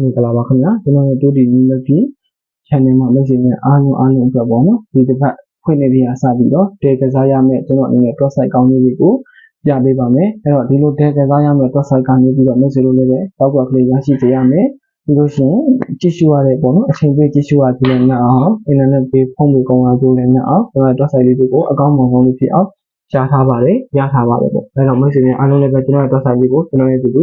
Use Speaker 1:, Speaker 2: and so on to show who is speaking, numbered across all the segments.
Speaker 1: မင်္ဂလာပါခင်ဗျာကျွန်တော်ရဲ့တူတီ Unity channel မှာမိတ်ဆွေများအားလုံးအားလုံးအတွက်ပေါ့နော်ဒီတစ်ပတ်ဖွင့်နေပြီးအစပြီးတော့တဲကစားရမယ့်ကျွန်တော်အနေနဲ့ cross site ကောင်းလေးတွေကိုပြပေးပါမယ်အဲ့တော့ဒီလိုတဲကစားရမယ့် cross site ကနေပြီးတော့မိတ်ဆွေတို့လည်းပဲတောက်ကကလေးရရှိစေရမယ်ပြီးလို့ရှိရင်ကြည့်ရှုရတဲ့ပေါ့နော်အချိန်ပေးကြည့်ရှုရကြည့်နေအောင် internet ပေးဖုန်းပေးကောင်းအောင်ကြိုးလည်းနေအောင်ကျွန်တော် cross site လေးတွေကိုအကောင့်မှန်ကောင်းလေးဖြစ်အောင်ရှားထားပါတယ်ရထားပါတယ်ပေါ့အဲ့တော့မိတ်ဆွေများအားလုံးလည်းပဲကျွန်တော်ရဲ့ cross site လေးကိုကျွန်တော်ရဲ့အတူတူ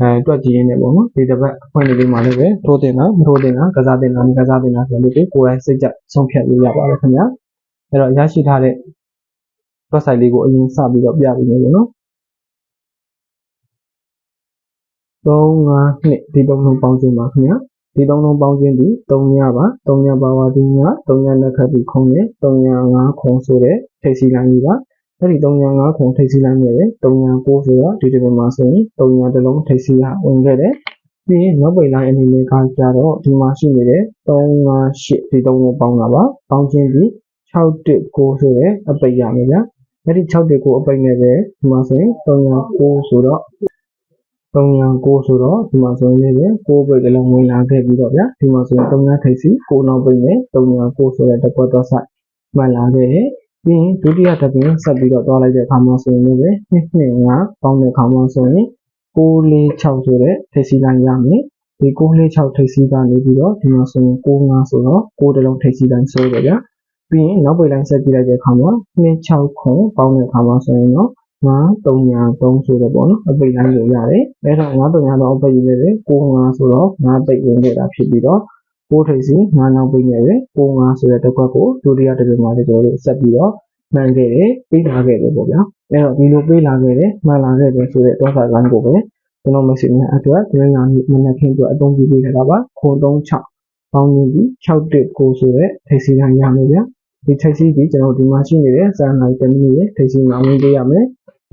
Speaker 1: အဲတွက်ကြည့်ရင်းနဲ့ပေါ့နော်ဒီတစ်ပတ်အဖွင့်လေးမှာလည်းပဲထိုးတင်တာမထိုးတင်တာကစားတင်တာမကစားတင်တာဆိုလို့ဒီကိုယ်တိုင်စိတ်ကြဆုံးဖြတ်လို့ရပါတယ်ခင်ဗျာအဲ့တော့ရရှိထားတဲ့ website လေးကိုအရင်စပြီးတော့ပြပေးမယ်နော်3 5နှစ်ဒီသုံးလုံးပေါင်းခြင်းပါခင်ဗျာဒီသုံးလုံးပေါင်းခြင်းဒီ3ညပါ3ညပါဝါဒီည3ညလက်ခတ်ပြီးခုံးနဲ့3ည5ခုံဆိုတဲ့ထိပ်စီလိုင်းကြီးပါ အဲ့ဒီ305ခုထိပ်စီးလိုက်နေတယ်309ဆိုတော့ဒီဒီမှာဆိုရင်300တလုံးထိပ်စီးရဝင်ခဲ့တယ်ပြီးရင်နောက်ပိတ်လိုက်အနေနဲ့ကကြတော့ဒီမှာရှိနေတဲ့358ဒီသုံးကိုပေါင်းတာပါပေါင်းခြင်းပြီး619ဆိုတဲ့အပိတ်ရမယ်ဗျာအဲ့ဒီ619အပိတ်နဲ့ပဲဒီမှာဆိုရင်309ဆိုတော့309ဆိုတော့ဒီမှာဆိုရင်လည်း6ပိတ်တလုံးဝင်လာခဲ့ပြီးတော့ဗျာဒီမှာဆိုရင်300ထိပ်စီး6နောက်ပိတ်နဲ့309ဆိုတဲ့တကွက်တော့ဆိုင်မှန်လာခဲ့တယ် ပြီးရင်ဒုတိယတစ်ပင်ဆက်ပြီးတော့တွားလိုက်တဲ့အခါမှာဆိုရင်လည်းပဲ2 2 5ပေါင်းတဲ့အခါမှာဆိုရင်646ဆိုတဲ့ထိပ်စီလိုင်းရမယ်ဒီ646ထိပ်စီကနေပြီးတော့ဒီမှာဆိုရင်65ဆိုတော့6တလုံးထိပ်စီလိုင်းဆိုတယ်ဗျာပြီးရင်နောက်ပိတ်လိုင်းဆက်ကြည့်လိုက်တဲ့အခါမှာ269ခုပေါင်းတဲ့အခါမှာဆိုရင်တော့9303ဆိုတော့ပေါ့နော်အပိတ်လိုင်းကိုရတယ်အဲတော့9303အပိတ်ရေးလည်း65ဆိုတော့5ပိတ်ဝင်ခဲ့တာဖြစ်ပြီးတော့ ပိုးထိပ်စီငါးနောက်ပိတ်နဲ့ပဲပိုးငါဆိုတဲ့တစ်ခွက်ကိုဒုတိယတစ်ပြင်မှာလည်းကျွန်တော်တို့ဆက်ပြီးတော့မှန်ခဲ့တယ်ပေးလာခဲ့တယ်ပေါ့ဗျာအဲ့တော့ဒီလိုပေးလာခဲ့တယ်မှန်လာခဲ့တယ်ဆိုတဲ့တော့စာလိုင်းကိုပဲကျွန်တော် message များအတွက်ဒင်းလာမနက်ခင်းအတွက်အသုံးပြုပေးထားတာပါခွန်36ပေါင်းပြီး619ဆိုတဲ့ထိပ်စီတိုင်းရမယ်ဗျာဒီထိပ်စီဒီကျွန်တော်ဒီမှာရှိနေတဲ့စံလိုက်တမီးရဲ့ထိပ်စီမှာဝင်ပေးရမယ်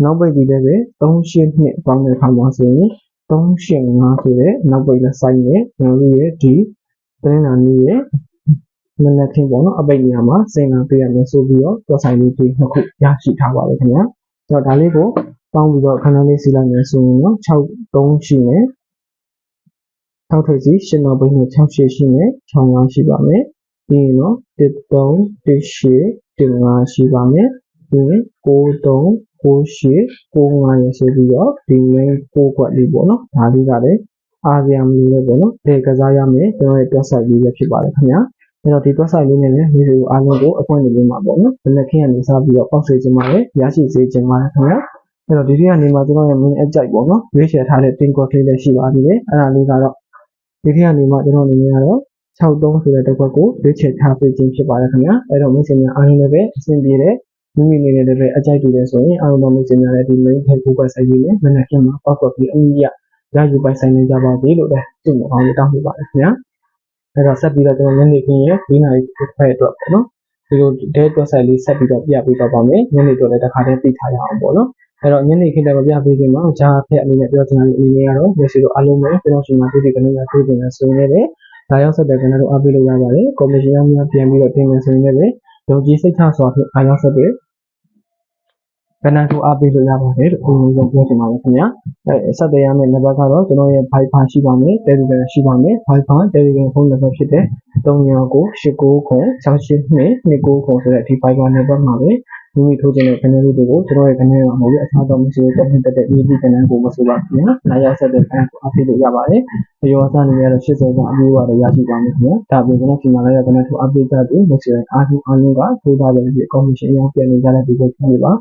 Speaker 1: နောက်ပိတ်ဒီလည်းပဲ382ပေါင်းတဲ့အခါမှာဆိုရင်385ဆိုတဲ့နောက်ပိတ်လက်ဆိုင်နဲ့ကျွန်တော်တို့ရဲ့ဒီ တင်းနာနည်းရဲ့မနက်ခင်းပေါ့နော်အပိတ်နေရာမှာစင်လာပေးရမယ်ဆိုပြီးတော့ကြော်ဆိုင်လေးတွေနှစ်ခုရရှိထားပါတယ်ခင်ဗျာအဲ့တော့ဒါလေးကိုပေါင်းပြီးတော့ခဏလေးစီလိုက်မယ်ဆိုရင်တော့6 3ရှိမယ်6ထိပ်စီ8နောက်ပိတ်နဲ့6 8ရှိမယ်6 5ရှိပါမယ်ပြီးရင်တော့1 3 1 8 1 5ရှိပါမယ်ပြီးရင်6 3 6 8 9 5ရဆိုပြီးတော့ဒီ main 6ခွက်လေးပေါ့နော်ဒါလေးကလည်း အာဆီယံမျိုးပဲပေါ့နော်တကစားရမယ်ကျွန်တော်ရဲ့ website လေးပဲဖြစ်ပါတယ်ခင်ဗျာအဲ့တော့ဒီ website လေးနဲ့လည်းမိစေအားလုံးကိုအဖွင့်နေပေးမှာပေါ့နော်ဘယ်နဲ့ခင်းကနေစပြီးတော့ပေါက်စေချင်ပါတယ်ရရှိစေချင်ပါတယ်ခင်ဗျာအဲ့တော့ဒီနေ့ကနေမှကျွန်တော်ရဲ့ main အကြိုက်ပေါ့နော်ရွေးချယ်ထားတဲ့ tin code လေးလည်းရှိပါသေးတယ်အဲ့ဒါလေးကတော့ဒီနေ့ကနေမှကျွန်တော်အနေနဲ့ကတော့63ဆိုတဲ့တစ်ခွက်ကိုရွေးချယ်ထားပေးခြင်းဖြစ်ပါတယ်ခင်ဗျာအဲ့တော့မိတ်ဆွေများအားလုံးလည်းပဲအဆင်ပြေတဲ့မိမိနေနဲ့လည်းပဲအကြိုက်တူတယ်ဆိုရင်အားလုံးတော့မိတ်ဆွေများလည်းဒီ main Facebook website လေးနဲ့မနက်ခင်းမှာ password ပြီးအမြင့်ရ ရယူပိုင်ဆိုင်နေကြပါစေလို့လည်းသူ့မှာအောင်းတောင်းပြပါတယ်ခင်ဗျာအဲ့တော့ဆက်ပြီးတော့ကျွန်တော်ညနေခင်းရဲ့ဒီနိုင်ဖက်အတွက်ပေါ့နော်ဒီလိုဒဲအတွက်ဆိုင်လေးဆက်ပြီးတော့ပြပေးတော့ပါမယ်ညနေတော့လည်းတစ်ခါတည်းသိထားရအောင်ပေါ့နော်အဲ့တော့ညနေခင်းတော့ပြပေးခင်မှာဂျာဖက်အနေနဲ့ပြောချင်တဲ့အနေနဲ့ကတော့မျက်စိတို့အားလုံးပဲကျွန်တော်ရှင်မှာဒီဒီကနေရထိုးတင်နေဆိုရင်လည်းဒါရောက်ဆက်တဲ့ကနေတော့အားပေးလို့ရပါတယ်ကော်မရှင်အများပြန်ပြီးတော့တင်နေဆိုရင်လည်းယုံကြည်စိတ်ချစွာဖြင့်အားရောက်ဆက်တဲ့ ကဏ္ဍကိုအားပေးလို့ရပါတယ်လို့အုံလုံးပြောချင်ပါတယ်ခင်ဗျာအဲဆက်သွယ်ရမယ့်နံပါတ်ကတော့ကျွန်တော်ရဲ့ Viber ရှိပါမယ် Telegram ရှိပါမယ် Viber Telegram ဖုန်းနံပါတ်ဖြစ်တဲ့399899682229ဆိုတဲ့ဒီ Viber နံပါတ်မှာပဲမိမိထိုးခြင်းတဲ့ channel လေးတွေကိုကျွန်တော်ရဲ့ channel မှာမဟုတ်ဘူးအခြားသောမရှိတဲ့တက်တက်တဲ့ YouTube channel ကိုမဆိုပါခင်ဗျာလာရောက်ဆက်တဲ့ channel ကိုအားပေးလို့ရပါတယ်အယောအစားနေရတော့80ကအမျိုးပါတော့ရရှိပါမယ်ခင်ဗျာဒါပြင်ကျွန်တော်ဒီမှာလည်း channel ကိုအားပေးကြပြီးမရှိတဲ့အားလုံးအားလုံးကထိုးသားတဲ့ဒီ commission အရောင်းပြန်နေကြတဲ့ဒီကိုကြည့်ပါ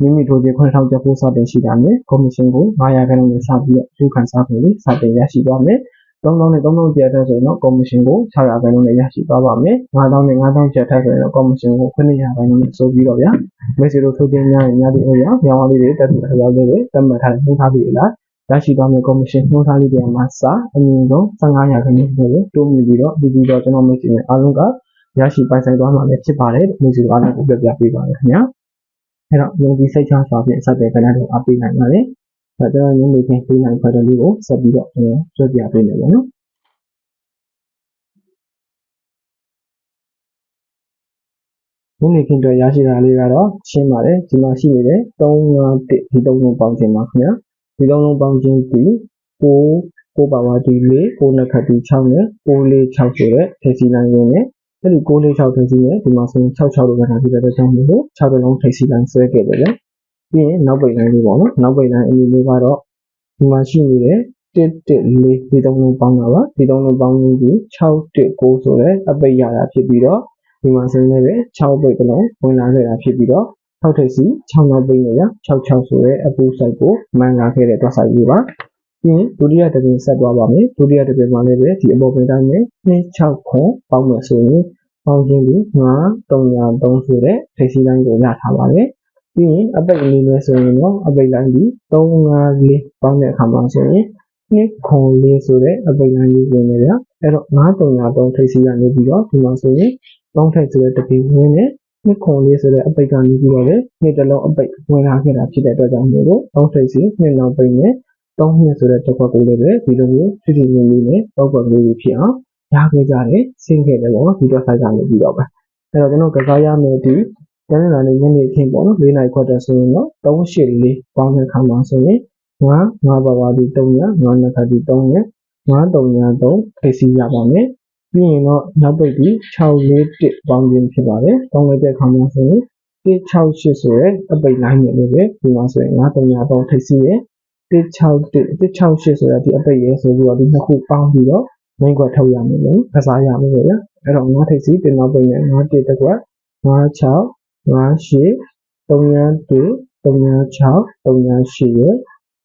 Speaker 1: မိမိတို့ဒီ9000ကျပ်ဖို့စတင်ရှိတာနဲ့ကော်မရှင်ကို900ခန်းနဲ့စပြီးတော့သူခံစားဖို့လေးစတင်ရရှိသွားမယ်။3000နဲ့3000ကျပ်ထက်ဆိုရင်တော့ကော်မရှင်ကို600ခန်းနဲ့ရရှိသွားပါမယ်။9000နဲ့9000ကျပ်ထက်ဆိုရင်တော့ကော်မရှင်ကို900ခန်းနဲ့ဆိုပြီးတော့ဗျာ။မက်ဆေ့တို့ထုတ်တင်များရင်များသည့်အရာရောင်းအားလေးတွေတက်ပြီးအရောက်လေးတွေတတ်မှတ်ထားတဲ့နှုန်းထားပြီးလားရရှိသွားမယ့်ကော်မရှင်နှုန်းထားလေးတွေမှာစအမြင့်ဆုံး15ရာခိုင်နှုန်းနဲ့တိုးမြင့်ပြီးတော့ဒီပြီးတော့ကျွန်တော်မက်ဆေ့နဲ့အားလုံးကရရှိပိုင်ဆိုင်သွားမှာလည်းဖြစ်ပါတယ်။မက်ဆေ့တို့အားလုံးကိုပြပြပေးပါရခင်ဗျာ။ အဲ့တော့ယုံကြည်စိတ်ချစွာဖြင့်ဆက်တဲ့ကဏ္ဍတွေအပိနိုင်ပါလေ။အဲတော့ညနေခင်းပေးနိုင်ဖတ်တယ်လေးကိုဆက်ပြီးတော့ကျွန်တော်ကြွပြပေးမယ်ပေါ့နော်။ညနေခင်းတော့ရရှိတာလေးကတော့ရှင်းပါတယ်ဒီမှာရှိနေတဲ့3 5 1ဒီ3လုံးပေါင်းခြင်းပါခင်ဗျာဒီ3လုံးပေါင်းခြင်းဒီ9ကိုပါဝါဒီ4ကိုနှစ်ခတ်ဒီ6နဲ့646ဆိုတဲ့ထိပ်စီလိုင်းရင်းနဲ့ အဲ့ဒီ646ထိပ်စီနဲ့ဒီမှာဆိုရင်66လို့ခဏပြတဲ့အတွက်ကြောင့်မို့လို့6တလုံးထိပ်စီလိုင်းဆွဲခဲ့တယ်ဗျာပြီးရင်နောက်ပိတ်လိုင်းလေးပေါ့နော်နောက်ပိတ်လိုင်းအမည်လေးကတော့ဒီမှာရှိနေတဲ့114ဒီသုံးလုံးပေါင်းတာပါဒီသုံးလုံးပေါင်းပြီး619ဆိုတဲ့အပိတ်ရတာဖြစ်ပြီးတော့ဒီမှာဆိုရင်လည်း6ပိတ်ကလုံးဝင်လာခဲ့တာဖြစ်ပြီးတော့6ထိပ်စီ6နောက်ပိတ်နေရ66ဆိုတဲ့အပူဆိုင်ကိုမှန်လာခဲ့တဲ့တွက်ဆိုင်ကြီးပါ ပြီးရင်ဒုတိယတစ်ပင်ဆက်သွားပါမယ်ဒုတိယတစ်ပင်မှာလည်းပဲဒီအပေါ်ပင်တိုင်းနဲ့269ခွန်ပေါင်းမယ်ဆိုရင်ပေါင်းခြင်းပြီး9303ဆိုတဲ့ထိပ်စီတိုင်းကိုရထားပါတယ်ပြီးရင်အပိတ်အနေနဲ့ဆိုရင်တော့အပိတ်လိုင်းဒီ354ပေါင်းတဲ့အခါမှာဆိုရင်နှစ်ခွန်လေးဆိုတဲ့အပိတ်လိုင်းလေးဝင်နေဗျအဲ့တော့9303ထိပ်စီကနေပြီးတော့ဒီမှာဆိုရင်3ထိပ်ဆိုတဲ့တပင်ဝင်နေနှစ်ခွန်လေးဆိုတဲ့အပိတ်ကနေပြီးတော့လေနှစ်တလုံးအပိတ်ဝင်လာခဲ့တာဖြစ်တဲ့အတွက်ကြောင့်မို့လို့3ထိပ်စီနှစ်နောက်ပိတ်နဲ့ 3နှစ်ဆိုတဲ့တစ်ခွက်ကိုလည်းပဲဒီလိုမျိုးဖြစ်ဖြစ်နေနေနဲ့ပေါက်ပေါက်လေးဖြစ်အောင်ရခဲ့ကြတယ်ဆင်းခဲ့တယ်ပေါ့နော်ဒီတော့ site ကနေပြီးတော့ပဲအဲ့တော့ကျွန်တော်ကစားရမယ်ဒီကျန်တဲ့လာနေညနေခင်းပေါ့နော်၄နိုင်ခွက်တက်ဆိုရင်တော့384ပေါင်းတဲ့ခါမှာဆိုရင်ငါငါပါပါဒီ3ညငါနှစ်ခါဒီ3ညငါ3ည3ထိစီရပါမယ်ပြီးရင်တော့နောက်ပိတ်ပြီး641ပေါင်းခြင်းဖြစ်ပါတယ်ပေါင်းလိုက်တဲ့ခါမှာဆိုရင်168ဆိုရဲအပိတ်လိုင်းနေလေးပဲဒီမှာဆိုရင်ငါ3ည3ထိစီရ 161 168ဆိုရဒီအပိတ်ရဲဆိုပြီးတော့ဒီနှစ်ခုပေါင်းပြီးတော့မိန်ခွက်ထုတ်ရမယ်လို့ကစားရမယ်ပေါ့ဗျာအဲ့တော့ငါထိပ်စီတင်နောက်ပိတ်နဲ့ငါတစ်တစ်ခွက်ငါ6ငါ8 3 3 3 6 3 8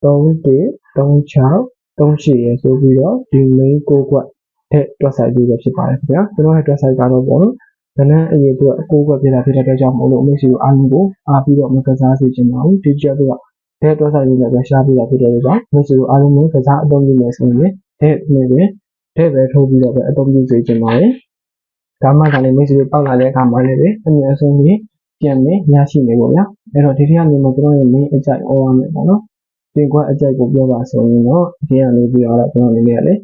Speaker 1: 3 36 38ဆိုပြီးတော့ဒီ main ကိုကွက်တဲ့တွက်ဆိုင်လေးပဲဖြစ်ပါတယ်ခင်ဗျာကျွန်တော်ရဲ့တွက်ဆိုင်ကတော့ပေါ့နော်။ဒါနဲ့အရေးအတွက်အကိုကွက်ပြတာဖြစ်တဲ့အတွက်ကြောင့်မို့လို့အမေစီကိုအားလုံးကိုအားပြီးတော့မကစားစေချင်ပါဘူး။ဒီချက်တော့ တဲ့တွက်ဆိုင်လေးနဲ့ပဲရှားပြီးတာဖြစ်တဲ့အတွက်ကြောင့်အမေစီကိုအားလုံးကိုကစားအသုံးပြုမယ်ဆိုရင်တဲ့နဲ့ပဲတဲ့ပဲထိုးပြီးတော့ပဲအသုံးပြုစေချင်ပါတယ်။ဒါမှသာလေမိတ်ဆွေပေါက်လာတဲ့အခါမှာလည်းပဲအမြဲဆုံးကြီးပြန်နေရရှိနေပေါ့ဗျာ။အဲ့တော့ဒီထက်ကနေမှကျွန်တော်ရဲ့ main အကြိုက် over မယ်ပေါ့နော်။ပြင်ကွက်အကြိုက်ကိုပြောပါဆိုရင်တော့ဒီကနေပြီးတော့ကျွန်တော်အနေနဲ့လည်း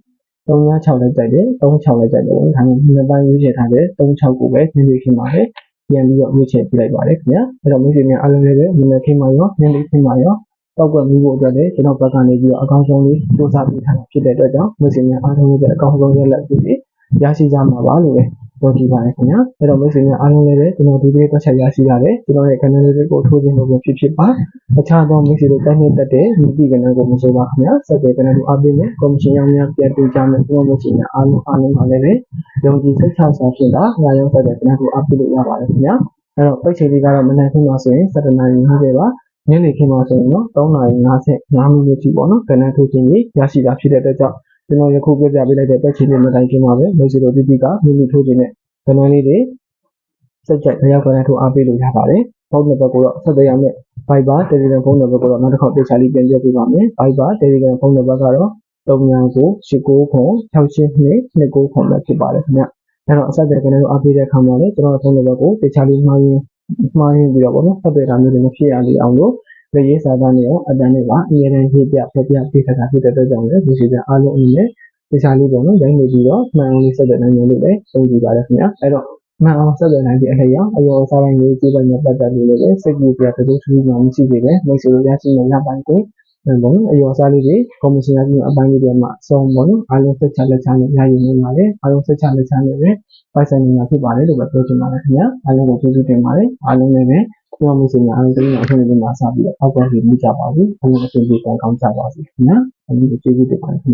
Speaker 1: 356လည်းကြိုက်တယ်36လည်းကြိုက်တယ်ပေါ့နော်ဒါမှနှစ်ပိုင်းရွေးချယ်ထားတယ်36ကိုပဲနှိမ့်နေခင်ပါတယ်ပြန်ပြီးတော့ရွေးချယ်ပြလိုက်ပါတယ်ခင်ဗျာအဲ့တော့မိတ်ဆွေများအားလုံးလည်းပဲနည်းနည်းခင်မှာရောညနေခင်မှာရော တောက်ကွက်မှုဖို့အတွက်လည်းကျွန်တော်ဘက်ကနေပြီးတော့အကောင်းဆုံးလေးစူးစမ်းပေးထားတာဖြစ်တဲ့အတွက်ကြောင့်မိတ်ဆွေများအားလုံးလည်းပဲအကောင်းဆုံးရလက်ပြီးရရှိကြမှာပါလို့ပဲပြောကြည့်ပါရခင်ဗျာအဲ့တော့မိတ်ဆွေများအားလုံးလည်းပဲကျွန်တော်ဒီနေ့တက်ချက်ရရှိရတယ်ကျွန်တော်ရဲ့ channel လေးကိုထိုးခြင်းလို့ပဲဖြစ်ဖြစ်ပါအခြားသောမိတ်ဆွေတို့တိုင်းနဲ့တက်တဲ့ဒီဒီကနေ့ကိုမဆိုပါခင်ဗျာစက်တဲ့ကနေ့တို့အားပေးမယ်ကော်မရှင်ရောင်းများပြန်ပေးကြမယ်ကျွန်တော်တို့ရှိနေအားလုံးအားလုံးပါလည်းပဲယုံကြည်စိတ်ချစွာဖြင့်သာငါရုံးဆက်တဲ့ကနေ့ကိုအားပေးလို့ရပါတယ်ခင်ဗျာအဲ့တော့ပိတ်ချိန်လေးကတော့မနက်ခင်းမှာဆိုရင်7နာရီ50ပါ ညနေခင်းမှာဆိုရင်တော့3နာရီ55မိနစ်ထိပေါ့နော်ကဏ္ဍထိုးခြင်းကြီးရရှိတာဖြစ်တဲ့အတွက်ကြောင့်ကျွန်တော်ယခုပြပြပေးလိုက်တဲ့ပတ်ချီလေးမတိုင်ခင်မှာပဲမိတ်ဆွေတို့တိတိကမိမိထိုးခြင်းနဲ့ကဏ္ဍလေးတွေစက်ကြိုက်တရားကဏ္ဍထိုးအားပေးလို့ရပါတယ်။ဖုန်းနံပါတ်ကိုတော့ဆက်သွယ်ရမယ် Viber Telegram ဖုန်းနံပါတ်ကိုတော့နောက်တစ်ခေါက်ပြချလေးပြန်ပြပေးပါမယ်။ Viber Telegram ဖုန်းနံပါတ်ကတော့39989229ခွန်ပဲဖြစ်ပါတယ်ခင်ဗျ။အဲ့တော့အဆက်အသွယ်ကျွန်တော်တို့အားပေးတဲ့အခါမှာလည်းကျွန်တော်ဖုန်းနံပါတ်ကိုပြချလေးမှားရင် မှားရင်ပြီးတော့ပေါ့နော်ဆက်သွယ်တာမျိုးတွေမဖြစ်ရလေအောင်လို့လေရေးစာသားနဲ့ရောအတန်းနဲ့ပါအရင်တည်းရေးပြဖျက်ပြပေးထားတာဖြစ်တဲ့အတွက်ကြောင့်လည်းဒီစီတဲ့အားလုံးအနေနဲ့ပြချလေးပေါ့နော်ရိုင်းနေပြီးတော့မှန်အောင်လေးဆက်သွယ်နိုင်မယ်လို့လည်းသုံးကြည့်ပါတယ်ခင်ဗျ။အဲ့တော့မှန်အောင်ဆက်သွယ်နိုင်တဲ့အလျောက်အယောအစားပိုင်းလေးကြည့်ပိုင်းနဲ့ပတ်သက်လို့လည်းစိတ်ကူပြတဲ့ဒုစရီမှမရှိသေးပဲမိတ်ဆွေတို့ရရှိနေရပိုင်းကို ပေါ့နော်အယောအစားလေးတွေကော်မရှင်ရပြီးအပိုင်းလေးတွေမှာအဆုံးပေါ့နော်အားလုံးဆက်ချလက်ချနဲ့ရယူနေပါတယ်အားလုံးဆက်ချလက်ချနဲ့ပဲပိုက်ဆိုင်နေတာဖြစ်ပါတယ်လို့ပဲပြောချင်ပါတယ်ခင်ဗျာအားလုံးကိုကျေးဇူးတင်ပါတယ်အားလုံးလည်းပဲကျွန်တော်မိတ်ဆွေများအားလုံးတည်းအထူးအနေနဲ့မှာစပြီးတော့အောက်ကနေမြကြပါဘူးအားလုံးအဆင်ပြေကောင်းကြပါစေခင်ဗျာအားလုံးကိုကျေးဇူးတင်ပါတယ်ခင်ဗျ